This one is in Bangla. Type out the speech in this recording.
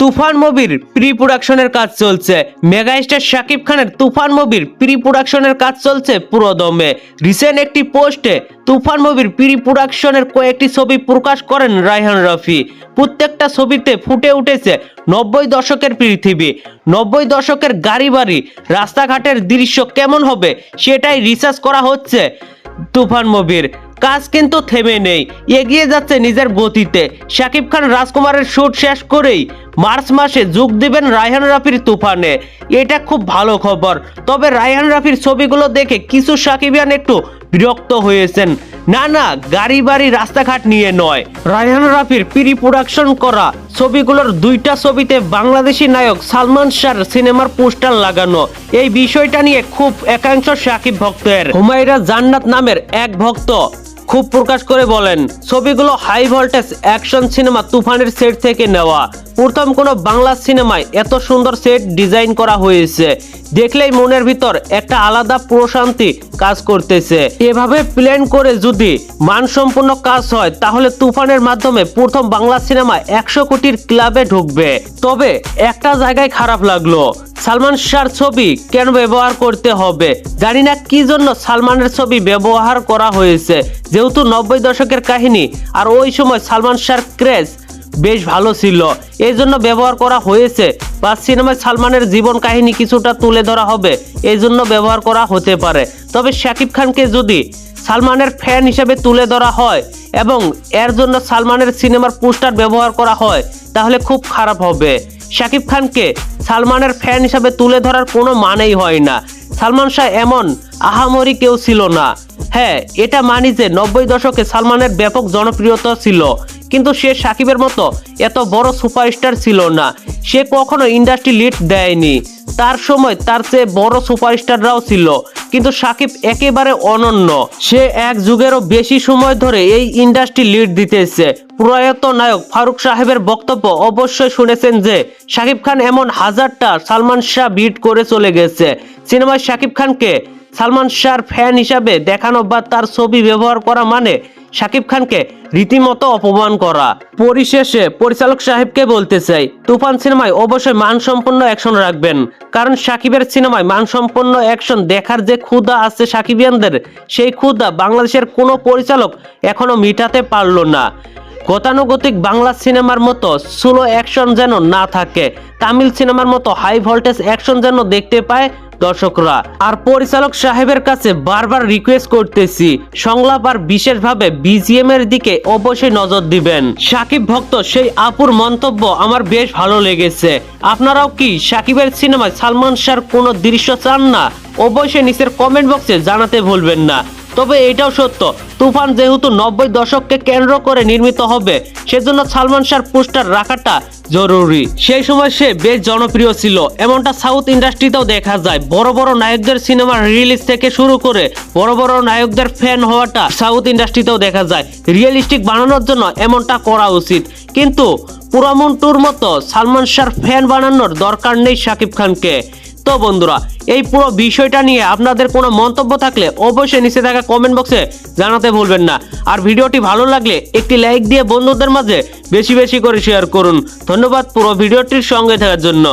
তুফান মুভির প্রি প্রোডাকশনের কাজ চলছে। মেগা স্টার শাকিব খানের তুফান মুভির প্রি প্রোডাকশনের কাজ চলছে পুরো দমে রিসেন্ট একটি পোস্টে তুফান মুভির প্রি প্রোডাকশনের কয়েকটি ছবি প্রকাশ করেন রায়হান রফি। প্রত্যেকটা ছবিতে ফুটে উঠেছে নব্বই দশকের পৃথিবী, নব্বই দশকের গাড়ি বাড়ি রাস্তাঘাটের দৃশ্য কেমন হবে সেটাই রিসার্চ করা হচ্ছে তুফান মুভির। কাজ কিন্তু থেমে নেই। এগিয়ে যাচ্ছে নিজের গতিতে। শাকিব খান রাজকুমারের শুট শেষ করেই মার্চ মাসে যোগ দিবেন রায়হান রাফির তুফানে। এটা খুব ভালো খবর। তবে রায়হান রাফির ছবিগুলো দেখে কিছু সাকিবিয়ান একটু বিরক্ত হয়েছেন। না না গাড়ি বাড়ি রাস্তাঘাট নিয়ে নয়। রায়হান রাফির প্রি প্রোডাকশন করা ছবিগুলোর দুইটা ছবিতে বাংলাদেশি নায়ক সালমান শাহর সিনেমার পোস্টার লাগানো। এই বিষয়টা নিয়ে খুব একাংশ সাকিব ভক্তের। হুমায়রা জান্নাত নামের এক ভক্ত খুব প্রকাশ করে বলেন ছবিগুলো হাই ভোল্টেজ অ্যাকশন সিনেমা তুফানের সেট থেকে নেওয়া। প্রথম কোনো বাংলা সিনেমায় এত সুন্দর সেট ডিজাইন করা হয়েছে। দেখলেই মনের ভিতর একটা আলাদা প্রশান্তি কাজ করতেছে। এভাবে প্ল্যান করে যদি মানসম্পন্ন কাজ হয়, তাহলে তুফানের মাধ্যমে প্রথম বাংলা সিনেমা একশো কোটির ক্লাবে ঢুকবে। তবে একটা জায়গায় খারাপ লাগল, সালমান শাহর ছবি কেন ব্যবহার করতে হবে? জানি না কি জন্য সালমানের ছবি ব্যবহার করা হয়েছে। যেহেতু নব্বই দশকের কাহিনী, আর ওই সময় সালমান শাহর ক্রেজ বেশ ভালো ছিল। এই জন্য ব্যবহার করা হয়েছে। বা সিনেমায় সালমানের জীবন কাহিনী কিছুটা তুলে ধরা হবে। এই জন্য ব্যবহার করা হতে পারে। তবে শাকিব খানকে যদি সালমানের ফ্যান হিসেবে তুলে ধরা হয় এবং এর জন্য সালমানের সিনেমার পোস্টার ব্যবহার করা হয়, তাহলে খুব খারাপ হবে। শাকিব খানকে সালমানের ফ্যান হিসাবে তুলে ধরার কোনো মানেই হয় না। সালমান শাহ এমন আহামরি কেউ ছিল না। হ্যাঁ এটা মানি যে নব্বই দশকে সালমানের ব্যাপক জনপ্রিয়তা ছিল। কিন্তু সে সাকিবের মতো এত বড় সুপারস্টার ছিল না। সে কখনো ইন্ডাস্ট্রি লিড দেয়নি। তার সময় তার চেয়ে বড় সুপারস্টাররাও ছিল, কিন্তু সাকিব একেবারে অনন্য। সে এক যুগেরও বেশি সময় ধরে এই ইন্ডাস্ট্রি লিড দিতেছে। প্রয়াত নায়ক ফারুক সাহেবের বক্তব্য অবশ্যই শুনেছেন যে, সাকিব খান এমন হাজারটা সালমান শাহ বিট করে চলে গেছে। সিনেমায় সাকিব খানকে সালমান শাহর ফ্যান হিসাবে দেখানো বা তার ছবি ব্যবহার করা মানে শাকিব খানকে রীতিমতো অপমান করা। পরিশেষে পরিচালক সাহেবকে বলতে চাই, তুফান সিনেমায় অবশ্যই মানসম্পন্ন অ্যাকশন রাখবেন। কারণ সাকিবের সিনেমায় মানসম্পন্ন অ্যাকশন দেখার যে ক্ষুদা আছে সাকিবিয়ানদের সেই ক্ষুদা বাংলাদেশের কোনো পরিচালক এখনও মিটাতে পারল না। গতানুগতিক বাংলা সিনেমার মতো স্লো অ্যাকশন যেন না থাকে, তামিল সিনেমার মতো হাই ভোল্টেজ অ্যাকশন যেন দেখতে পায় দর্শকরা। আর পরিচালক সাহেবের কাছে বারবার রিকোয়েস্ট করতেছি, সংলাপ আর বিশেষভাবে বিজিএম এর দিকে অবশ্যই নজর দিবেন। সাকিব ভক্ত, সেই আপুর মন্তব্য আমার বেশ ভালো লেগেছে। আপনারাও কি সাকিবের সিনেমায় সালমান শাহর কোনো দৃশ্য চান না? অবশ্যই নিচের কমেন্ট বক্সে জানাতে ভুলবেন না। তবে এটাও সত্য, তুফান যেহেতু নব্বই দশককে কেন্দ্র করে নির্মিত হবে, সেজন্য সালমান শাহর পোস্টার রাখাটা জরুরি। সেই সময় সে বেশ জনপ্রিয় ছিল, এমনটা সাউথ ইন্ডাস্ট্রিতেও দেখা যায়। বড় বড় নায়কদের সিনেমা রিলিজ থেকে শুরু করে বড় বড় নায়কদের ফ্যান হওয়াটা সাউথ ইন্ডাস্ট্রিতেও দেখা যায়। রিয়েলিস্টিক বানানোর জন্য এমনটা করা উচিত। কিন্তু পুরামন্টুর মতো সালমান শাহর ফ্যান বানানোর দরকার নেই শাকিব খানকে। তো বন্ধুরা, এই পুরো বিষয়টা নিয়ে আপনাদের কোনো মন্তব্য থাকলে অবশ্যই নিচে থাকা কমেন্ট বক্সে জানাতে ভুলবেন না। আর ভিডিওটি ভালো লাগলে একটি লাইক দিয়ে বন্ধুদের মাঝে বেশি বেশি করে শেয়ার করুন। ধন্যবাদ পুরো ভিডিওটির সঙ্গে থাকার জন্য।